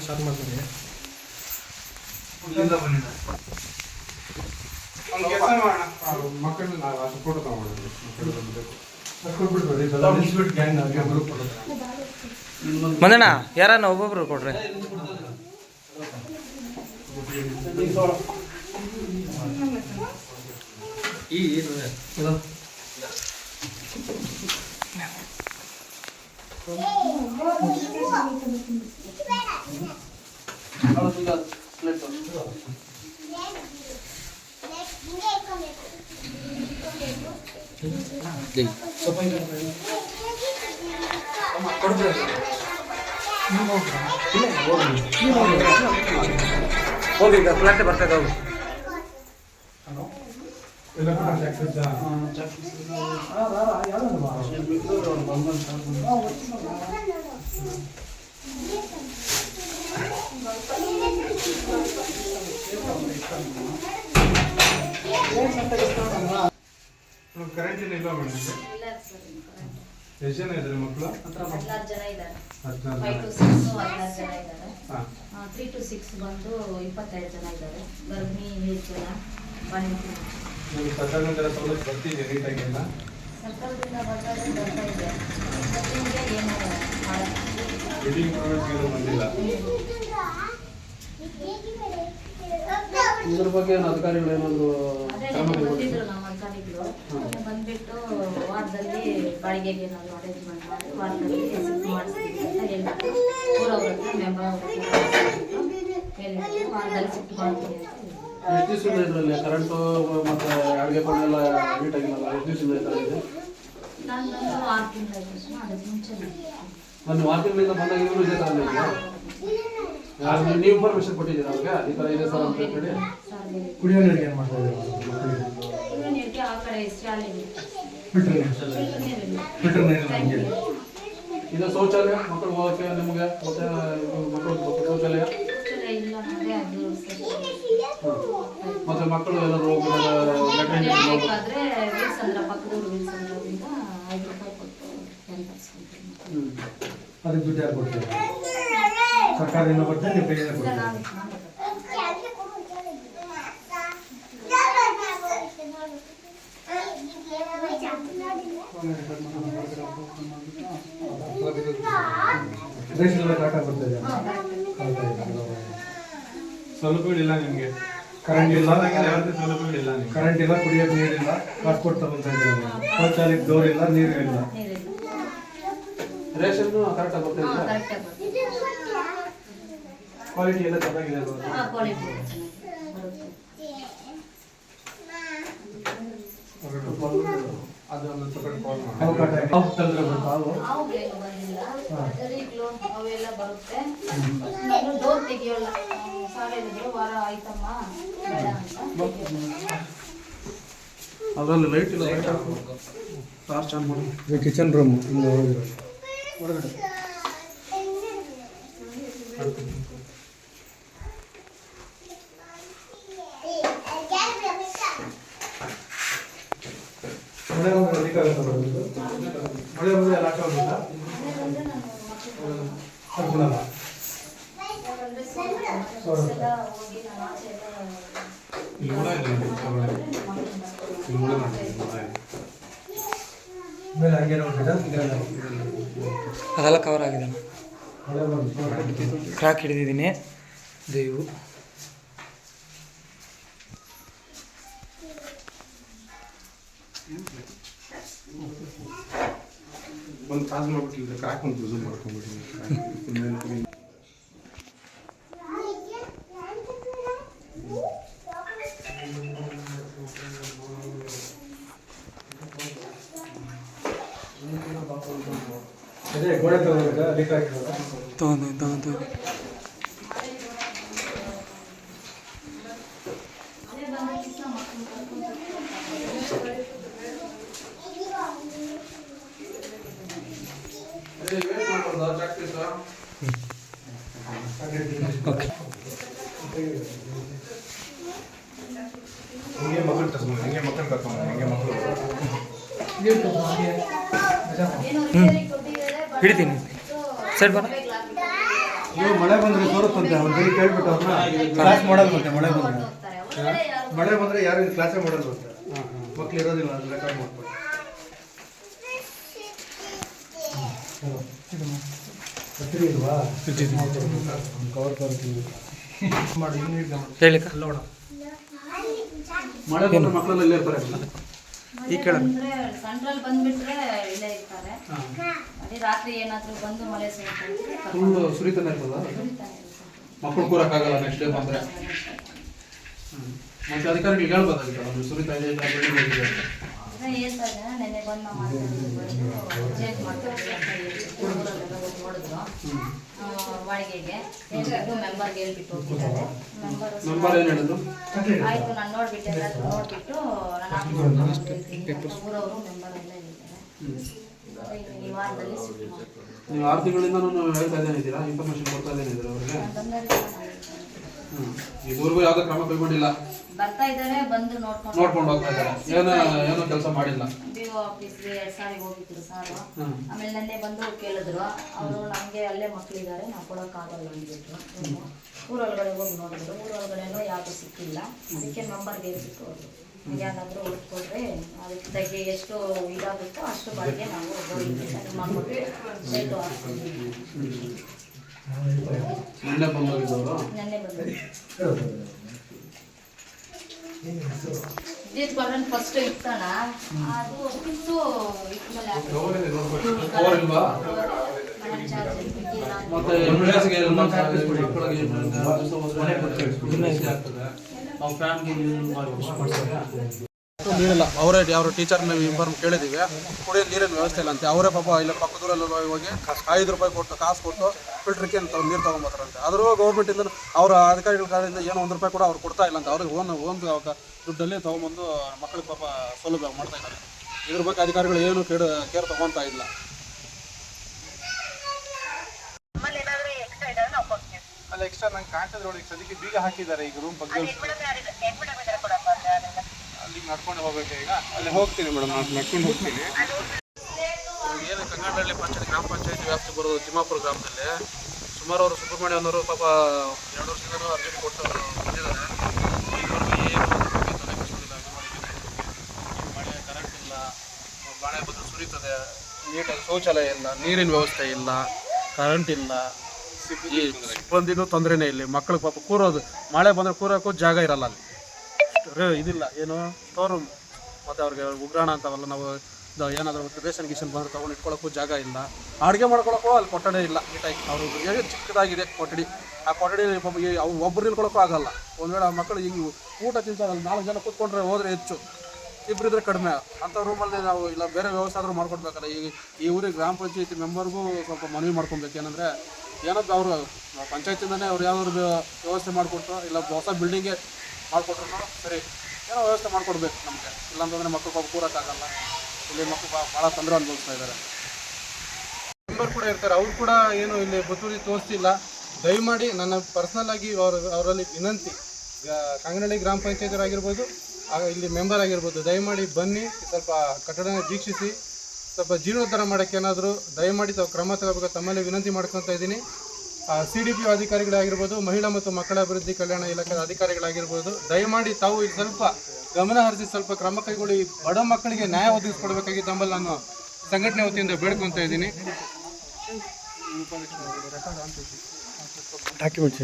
Start ಮಾಡ್ತಾರೆ gang ಹಾಗೆ ಮಂದಣ್ಣ ಯಾರನ್ನ ಒಬ್ಬೊಬ್ರು ಕೊಡ್ರಿ. ಈ ಇದು ಇದು ಸ್ವಲ್ಪ ಹಿಂಗೆ ಕೊಡ್ತೀರಾ ಹೋಗಿ ಈಗ ಫ್ಲಾಟ್ ಬರ್ತದೆ ಹೋಗಿ ಎಲ್ಲ ಕೂಡ ಸಕ್ಸಸ್ ಕರೆಂಟ್ ಇಲ್ಲ ಮೇಡಮ್ ಇಲ್ಲ ಸರ್ ಎಷ್ಟು ಜನ ಇದ್ದಾರೆ ಮಕ್ಕಳು ಹದಿನಾರು ಜನ ಇದ್ದಾರೆ. ಫೈವ್ ಟು ಸಿಕ್ಸ್ ಹದಿನಾರು ಜನ ಇದ್ದಾರೆ. ತ್ರೀ ಟು ಸಿಕ್ಸ್ ಬಂದು ಇಪ್ಪತ್ತೈದು ಜನ ಇದ್ದಾರೆ. ಗರ್ಭಿಣಿ ಏಳು ಜನ ನಿಮಗೆ ಸರ್ಕಾರದಿಂದ ಸವಲತ್ತು ಬರ್ತಿದೆ ನೀಟಾಗಿ ಎಲ್ಲ? ಸರ್ಕಾರದಿಂದ ಬರ್ತಾರೆ ಬರ್ತಾ ಇದೆ. ಮತ್ತೆ ನಿಮಗೆ ಏನು ಮಾಡಲ್ಲ ಬಿಲ್ಡಿಂಗ್ ಪ್ರಾಡಕ್ಟ್ಗಳು ಬಂದಿಲ್ಲ. ಇದ್ರ ಬಗ್ಗೆ ಏನು ಅಧಿಕಾರಿಗಳು ಏನಾದ್ರು ಕ್ರಮ ಕೈಗೊಂಡಿದ್ರು? ನಮ್ಮ ಬಂದ್ಬಿಟ್ಟು ವಾರದಲ್ಲಿ ಬಾಡಿಗೆಗೆ ಏನಾದ್ರು ಅರೇಂಜ್ಮೆಂಟ್ ಮಾಡಿ ವಾರದಲ್ಲಿ ಶಿಫ್ಟ್ ಮಾಡಿಸ್ತೀವಿ ಅಂತ ಹೇಳ್ಬಿಟ್ಟು ಊರವ್ರ ಹತ್ರ ಮೆಂಬರ್ ಅವ್ರ ಹತ್ರ ಹೇಳ್ಬಿಟ್ಟು ವಾರದಲ್ಲಿ ಶಿಫ್ಟ್ ಮಾಡ್ತೀವಿ ಅಂತ ಹೇಳಿದ್ರು. ಎಷ್ಟು ಇದರಲ್ಲಿ ಕರೆಂಟು ಮತ್ತೆ ಅಡುಗೆ ಆಗಿಲ್ಲ. ನಾನು ಆರು ಅದಕ್ಕೆ ಮುಂಚೆ ನಾನು ವಾರದಿಂದ ಬಂದಾಗ ಇವರು ಇದೇ ಥರ ಇದೆಯಾ ನೀವು- ನೀವು ಇನ್ಫಾರ್ಮೇಶನ್ ಕೊಟ್ಟಿದ್ದೀರಾ ಅವ್ರಿಗೆ? ಈ ಥರ ಇದೆ ಸರ್ ಅಂತ ಹೇಳಿ. ಕುಡಿಯೋ ನೀರಿಗೆ ಏನು ಮಾಡ್ತಾ ಇದ್ದಾರೆ? ಆ ಕಡೆ ಶಾಲೆಗೆ ಫಿಲ್ಟರ್ ನೀರು ನಮಗೆ ಇದು ಶೌಚಾಲಯ ಮಕ್ಕಳು ಹೋಗೋಕೆ ನಿಮಗೆ ಮತ್ತೆ ಮಕ್ಕಳು ಶೌಚಾಲಯ ಶೌಚಾಲಯ ಇಲ್ಲ ಅಂದ್ರೆ ಅದು ಮತ್ತೆ ಮಕ್ಕಳು ಎಲ್ಲರೂ ಹೋಗಿ ಮನೆ ಬೇಕಾದ್ರೆ ವಿಲ್ಸಂದ್ರ ಪಕ್ಕದೂರು ವಿಲ್ಸಂದ್ರದಿಂದ ಐದು ರೂಪಾಯಿ ಕೊಟ್ಟು ಟೆನ್ ಅದಕ್ಕೆ ದುಡ್ಡು ಯಾರು ಕೊಡ್ತಾರೆ ಸರ್ಕಾರದಿಂದ ಬರ್ತದೆ ನೀವು ಕೈಯಿಂದ ಇಲ್ಲ ಕೊಡ್ತೀರಾ ನಾನು ನಾನು ರೇಷನ್ ಎಲ್ಲ ಕರೆಕ್ಟಾಗಿ ಸೌಲಭ್ಯಗಳಿಲ್ಲ ನಿಮಗೆ? ಕರೆಂಟ್ ಇಲ್ಲ. ಯಾವುದೇ ಸೌಲಭ್ಯಗಳಿಲ್ಲ ನಿಮ್ಗೆ? ಕರೆಂಟ್ ಇಲ್ಲ ಕುಡಿಯೋಕೆ ನೀರಿಲ್ಲ ಪಾಸ್ಪೋರ್ಟ್ ತಗೊಂತಾ ಇದ್ದೀರಾ ಶೌಚಾಲಯಕ್ಕೆ ಡೋರ್ ಇಲ್ಲ ನೀರು ಇಲ್ಲ. ರೇಷನ್ ಕರೆಕ್ಟಾಗಿ ಬರ್ತದೆ ಕ್ವಾಲಿಟಿ ಎಲ್ಲ ಚೆನ್ನಾಗಿದೆ ಅಲ್ವಾ? ಕ್ವಾಲಿಟಿ ಅವೆಲ್ಲ ಬರುತ್ತೆ. ನಾನು ಡೋರ್ ತೆಗಿಯೋಲ್ಲ. ಶಾಲೆಗೆ ವಾರ ಆಯ್ತಮ್ಮ. ಬೇಡ ಅಂತ ಅದರಲ್ಲಿ ಲೈಟ್ ಇಲ್ಲ. ಲೈಟ್ ಟಾರ್ಚ್ ಆನ್ ಮಾಡಿ. ಇದು ಕಿಚನ್ ರೂಮ್ ಹಿಂಗೆ ಹೋಗಿರೋ ಹೊರಗಡೆ ಮಳೆ ಬಂದ್ರೆ ಅದಕ್ಕೆ ಆಗುತ್ತೆ ಬರೋದು ಮಳೆ ಬಂದ್ರೆ ಎಲ್ಲ ಆಟ ಹೋಗುತ್ತಾ ಮನೆ ಬಂದ್ರೆ ನಾನು ಮಕ್ಕಳು ಕರ್ಕೊಳಲ್ಲ ಯಾಕಂದ್ರೆ ಸ್ವಲ್ಪ ಎಲ್ಲ ಆಚೆ ಎಲ್ಲ ಇಲ್ಲಿ ಕೂಡ. ಇಲ್ಲಿ. ಮೇಲೆ ಹಂಗೆ ಇದೆಲ್ಲ ಅದೆಲ್ಲ ಕವರ್ ಆಗಿದೆ. ಕ್ರಾಕ್ ಹಿಡಿದಿದ್ದೀನಿ. ದೇವು. ಒಂದು ತಾಸು ಮಾಡ್ಬಿಟ್ಟಿಲ್ಲ ಕ್ರಾಕ್ ಒಂದು ಯೂಸ್ ಮಾಡ್ಕೊಂಡ್ಬಿಟ್ಟಿದ್ದೀನಿ ತೊಗೊಂಡು ತೊಗೊಂಡು ಮನೆ ಬಂದ ತಕ್ಷಣ ಮಕ್ಕಳು ಕರ್ಕೊಂಡು ಓಕೆ ಹಿಂಗೆ ಮಕ್ಕಳು ತಗೊಂಡು ಹಿಂಗೆ ಮಕ್ಕಳು ಕರ್ಕೊಂಡು ಹಿಂಗೆ ಮಕ್ಕಳು ಹಿಡಿತೀನಿ ಸರಿ ಬರ ನೀವು ಮಳೆ ಬಂದ್ರೆ ಸೋರುತ್ತಂತೆ ಅವ್ನ ಬರೀ ಕೇಳ್ಬಿಟ್ಟು ಅವ್ರನ್ನ ಕ್ಲಾಸ್ ಮಾಡೋದು ಮತ್ತೆ ಮಳೆ ಬಂದ್ರೆ ಮಳೆ ಬಂದ್ರೆ ಯಾರು ಕ್ಲಾಸೇ ಮಾಡೋದು ಅಂತ ಮಕ್ಳು ಇರೋದಿಲ್ಲ ಅದು ರೆಕಾರ್ಡ್ ಮಾಡ್ತಾರೆ ಕತ್ರಿ ಇಲ್ವಾ ಕವರ್ ಕವರ್ ಮಾಡಿ ಇನ್ನು ಈಗ ಹೇಳಿ ಮಳೆ ಬಂದ್ರೆ ಮಕ್ಕಳೆಲ್ಲ ಇಲ್ಲೇ ಇರ್ತಾರೆ. ಈ ಕಡೆ. ಸೆಂಟ್ರಲ್ ಬಂದ್ಬಿಟ್ರೆ ಇಲ್ಲೇ ಇರ್ತಾರೆ. ಅದೇ ರಾತ್ರಿ ಏನಾದರೂ ಬಂದು ಮಳೆ ಸುಳ್ಳು ಸುರಿತಾನೆ ಇರ್ತದ. ಮಕ್ಕಳು ಕೂರಕ್ಕಾಗಲ್ಲ ನೆಕ್ಸ್ಟ್ ಡೇ ಬಂದ್ರೆ. ಮತ್ತೆ ಅಧಿಕಾರಿಗಳಿಗೆ ಹೇಳ್ಬೋದಾಗಿತ್ತು ನೀವು ಸುರಿತಾ ಇದೆ ಹೇಳ್ತಾ ಇದ್ದಾರೆ. ನೆನ್ನೆ ಬಂದು ಮಾತಾಡಿದ್ರು ಚೇಂಜ್ ಮಾಡ್ತೀವಿ ಅಂತ ಹೇಳಿ ಊರಲ್ಲೆಲ್ಲ ಹೋಗಿ ನೋಡಿದ್ರು ಆ, ಬಾಡಿಗೆಗೆ ಹೇಳ್ಬಿಟ್ಟು ಮೆಂಬರ್ಗೆ ಹೇಳ್ಬಿಟ್ಟು ಹೋಗಿದ್ದಾರೆ ಮೆಂಬರ್ ಆಯ್ತು ನಾನು ನೋಡ್ಬಿಟ್ಟು ಎಲ್ಲಾದ್ರೂ ನೋಡ್ಬಿಟ್ಟು ನಾನು ಊರವರು ಮೆಂಬರ್ ಎಲ್ಲ ಹೇಳಿದ್ದಾರೆ ಈ ವಾರದಲ್ಲಿ ನೀವು ಆರು ತಿಂಗಳಿಂದ ನಾನು ಹೇಳ್ತಾ ಇದ್ದೇನೆ ಇದ್ದೀರಾ? ಇನ್ಫಾರ್ಮೇಶನ್ ಕೊಡ್ತಾ ಇದ್ದೇನೆ ಇದ್ದೀರಾ ಅವ್ರಿಗೆ? ಇದುವರೆಗೂ ಯಾವುದೇ ಕ್ರಮ ಕೈಗೊಂಡಿಲ್ಲ. ಬರ್ತಾ ಇದ್ದಾರೆ ಬಂದು ನೋಡ್ಕೊಂಡು ನೋಡ್ಕೊಂಡು ಹೋಗ್ತಾ ಇದ್ದಾರೆ. ಏನೋ ಏನೋ ಕೆಲಸ ಮಾಡಿಲ್ಲ. ಬಿ ಆಫೀಸ್ಗೆ ಎರಡು ಸಾರಿ ಹೋಗಿದ್ರು ಸಾರು. ಆಮೇಲೆ ನನ್ನೆ ಬಂದು ಕೇಳಿದ್ರು. ಅವರು ನಮಗೆ ಅಲ್ಲೇ ಮಕ್ಕಳಿದ್ದಾರೆ ನಾವು ಕೊಡೋಕ್ಕಾಗಲ್ಲ ಅಂದ್ಬಿಟ್ರು. ಊರೊಳಗಡೆ ಹೋಗಿ ನೋಡಿದ್ರು. ಊರೊಳಗಡೆನೂ ಯಾವುದು ಸಿಕ್ಕಿಲ್ಲ. ಅದಕ್ಕೆ ನಂಬರ್ಗೆ ಹೋದ್ರು. ಯಾರಾದರೂ ಹುಡ್ಕೊಡ್ರೆ ಅದಕ್ಕೆ ಎಷ್ಟು ಇದಾಗುತ್ತೋ ಅಷ್ಟು ಬಾಡಿಗೆ ನಾವು ಹಾಕ್ತೀವಿ ವಿದ್ಯುತ್ ಕಾಲನ್ ಫಸ್ಟ್ ಇತ್ತಣ ಅದು ಮತ್ತೆ ಎಲ್ಲ ಫ್ಯಾನ್ಗೆ ನೀರಿಲ್ಲ. ಅವರೇ ಅವ್ರ ಟೀಚರ್ ನಾವು ಇನ್ಫಾರ್ಮ್ ಕೇಳಿದ್ದೀವಿ ಕುಡಿಯೋ ನೀರಿನ ವ್ಯವಸ್ಥೆ ಇಲ್ಲ ಅಂತೆ. ಅವರೇ ಪಾಪ ಇಲ್ಲ ಪಕ್ಕದೂರಲ್ಲಿ ಹೋಗಿ ಐದು ರೂಪಾಯಿ ಕೊಟ್ಟು ಕಾಸು ಕೊಟ್ಟು ಫಿಲ್ಟ್ರಿಗೆ ಅಂತ ನೀರು ತೊಗೊಂಬತ್ತಾರಂತೆ ಆದರೂ ಗೌರ್ಮೆಂಟಿಂದ ಅವರ ಅಧಿಕಾರಿಗಳ ಕಾರಣದಿಂದ ಏನೋ ಒಂದು ರೂಪಾಯಿ ಕೂಡ ಅವ್ರು ಕೊಡ್ತಾ ಇಲ್ಲ ಅಂತ. ಅವ್ರಿಗೆ ಓನ್ ಅವಾಗ ದುಡ್ಡಲ್ಲಿ ತೊಗೊಂಬಂದು ಮಕ್ಕಳಿಗೆ ಪಾಪ ಸೌಲಭ್ಯ ಮಾಡ್ತಾ ಇದ್ದಾರೆ. ಇದ್ರ ಬಗ್ಗೆ ಅಧಿಕಾರಿಗಳು ಏನು ಕೇರ್ ಕೇರ್ ತೊಗೊತಾ ಇಲ್ಲ. ಅಲ್ಲ ಎಕ್ಸ್ಟ್ರಾ ನಂಗೆ ಕಾಣ್ತದೆ ನೋಡಿ ಸದ್ಯಕ್ಕೆ ಬೀಗ ಹಾಕಿದ್ದಾರೆ ಈಗ ರೂಮ್ ಬಗ್ಗೆ ಅಲ್ಲಿಗೆ ನಡ್ಕೊಂಡು ಹೋಗ್ಬೇಕು ಈಗ. ಅಲ್ಲಿ ಹೋಗ್ತೀನಿ ಮೇಡಮ್ ನಾನು ನಡ್ಕೊಂಡು ಹೋಗ್ತೀನಿ. ಏನು ಕಂಗಾಡಹಳ್ಳಿ ಪಂಚಾಯತ್ ಗ್ರಾಮ ಪಂಚಾಯತಿ ವ್ಯಾಪ್ತಿ ಬರೋದು ತಿಮ್ಮಾಪುರ ಗ್ರಾಮದಲ್ಲಿ. ಸುಮಾರು ಅವರು ಸುಬ್ರಹ್ಮಣ್ಯ ಅನ್ನೋರು ಪಾಪ ಎರಡು ವರ್ಷದಿಂದ ಅರ್ಜಿ ಕೊಟ್ಟು ಬಂದಿದ್ದಾರೆ. ಮಳೆ ಕರೆಂಟ್ ಇಲ್ಲ ಮಳೆ ಬಂದು ಸುರಿತದೆ. ನೀಟಾಗಿ ಶೌಚಾಲಯ ಇಲ್ಲ ನೀರಿನ ವ್ಯವಸ್ಥೆ ಇಲ್ಲ ಕರೆಂಟ್ ಇಲ್ಲ. ಸಿಬ್ಬಂದಿನೂ ತೊಂದರೆನೇ ಇಲ್ಲಿ. ಮಕ್ಕಳಿಗೆ ಪಾಪ ಕೂರೋದು ಮಳೆ ಬಂದರೆ ಕೂರೋಕ್ಕೂ ಜಾಗ ಇರಲ್ಲ ಅಲ್ಲಿ. ಇದಿಲ್ಲ, ಏನು ಸ್ಟೋರ್ ರೂಮ್ ಮತ್ತು ಅವ್ರಿಗೆ ಉಗ್ರಾಣ ಅಂತಾವಲ್ಲ, ನಾವು ಏನಾದರೂ ರೇಷನ್ ಗೀಷನ್ ಬಂದ್ರೆ ತೊಗೊಂಡು ಇಟ್ಕೊಳ್ಳೋಕ್ಕೂ ಜಾಗ ಇಲ್ಲ. ಅಡುಗೆ ಮಾಡ್ಕೊಳ್ಳೋಕ್ಕೂ ಅಲ್ಲಿ ಕೊಠಡಿ ಇಲ್ಲ ನೀಟಾಗಿ ಅವರು ಚಿಕ್ಕದಾಗಿದೆ ಕೊಠಡಿ. ಆ ಕೊಠಡಿ ಪಾಪ ಈ ಅವು ಒಬ್ಬರು ನಿಲ್ಕೊಳ್ಳೋಕ್ಕೂ ಆಗಲ್ಲ. ಒಂದು ವೇಳೆ ಆ ಮಕ್ಕಳು ಹಿಂಗೆ ಊಟ ತಿಂತಾರಲ್ಲ ನಾಲ್ಕು ಜನ ಕೂತ್ಕೊಂಡ್ರೆ ಹೋದರೆ ಹೆಚ್ಚು. ಇಬ್ಬರಿದ್ರೆ ಕಡಿಮೆ. ಅಂಥ ರೂಮಲ್ಲಿ ನಾವು ಇಲ್ಲ, ಬೇರೆ ವ್ಯವಸ್ಥೆ ಆದರೂ ಮಾಡ್ಕೊಡ್ಬೇಕಲ್ಲ ಈ ಈ ಊರಿಗೆ ಗ್ರಾಮ ಪಂಚಾಯತಿ ಮೆಂಬರ್ಗೂ ಸ್ವಲ್ಪ ಮನವಿ ಮಾಡ್ಕೊಬೇಕು ಏನಂದರೆ ಏನಾದ್ರು ಅವರು ಪಂಚಾಯತಿಂದನೇ ಅವ್ರು ಯಾವ್ದಾದ್ರು ವ್ಯವಸ್ಥೆ ಮಾಡಿಕೊಟ್ರು, ಇಲ್ಲ ಹೊಸ ಬಿಲ್ಡಿಂಗೇ ಮಾಡಿಕೊಟ್ರು ಸರಿ. ಏನೋ ವ್ಯವಸ್ಥೆ ಮಾಡಿಕೊಡ್ಬೇಕು ನಮಗೆ. ಇಲ್ಲಾಂತಂದರೆ ಮಕ್ಕಳು ಪಾಪ ಕೂರಕ್ಕಾಗಲ್ಲ. ಇಲ್ಲಿ ಮಕ್ಕಳು ಭಾಳ ತೊಂದರೆ ಅನುಭವಿಸ್ತಾ ಇದ್ದಾರೆ. ಮೆಂಬರ್ ಕೂಡ ಇರ್ತಾರೆ. ಅವ್ರು ಕೂಡ ಏನು ಇಲ್ಲಿ ಬತ್ತೂರಿ ತೋರಿಸ್ತಿಲ್ಲ. ದಯಮಾಡಿ ನನ್ನ ಪರ್ಸನಲ್ ಆಗಿ ಅವ್ರ, ಅವರಲ್ಲಿ ವಿನಂತಿ. ಕಂಗನಹಳ್ಳಿ ಗ್ರಾಮ ಪಂಚಾಯತ್ ಆಗಿರ್ಬೋದು, ಆಗ ಇಲ್ಲಿ ಮೆಂಬರ್ ಆಗಿರ್ಬೋದು, ದಯಮಾಡಿ ಬನ್ನಿ, ಸ್ವಲ್ಪ ಕಟ್ಟಡನ ವೀಕ್ಷಿಸಿ. ಸ್ವಲ್ಪ ಜೀರ್ಣೋದ್ಧಾರ ಮಾಡೋಕ್ಕೆ ಏನಾದರೂ ದಯಮಾಡಿ ತಾವು ಕ್ರಮ ತಗೋಬೇಕು ತಮ್ಮಲ್ಲಿ ವಿನಂತಿ ಮಾಡ್ಕೊತಾ ಇದ್ದೀನಿ. ಸಿ ಡಿ ಪಿ ಅಧಿಕಾರಿಗಳಾಗಿರ್ಬೋದು ಮಹಿಳಾ ಮತ್ತು ಮಕ್ಕಳ ಅಭಿವೃದ್ಧಿ ಕಲ್ಯಾಣ ಇಲಾಖೆ ಅಧಿಕಾರಿಗಳಾಗಿರ್ಬೋದು ದಯಮಾಡಿ ತಾವು ಇಲ್ಲಿ ಸ್ವಲ್ಪ ಗಮನ ಹರಿಸಿ ಸ್ವಲ್ಪ ಕ್ರಮ ಕೈಗೊಳ್ಳಿ. ಬಡ ಮಕ್ಕಳಿಗೆ ನ್ಯಾಯ ಒದಗಿಸ್ಕೊಡ್ಬೇಕಾಗಿ ತಮ್ಮಲ್ಲಿ ನಾನು ಸಂಘಟನೆ ವತಿಯಿಂದ ಬೇಡ್ಕೊತ ಇದ್ದೀನಿ. ಡಾಕ್ಯುಮೆಂಟ್ಸ್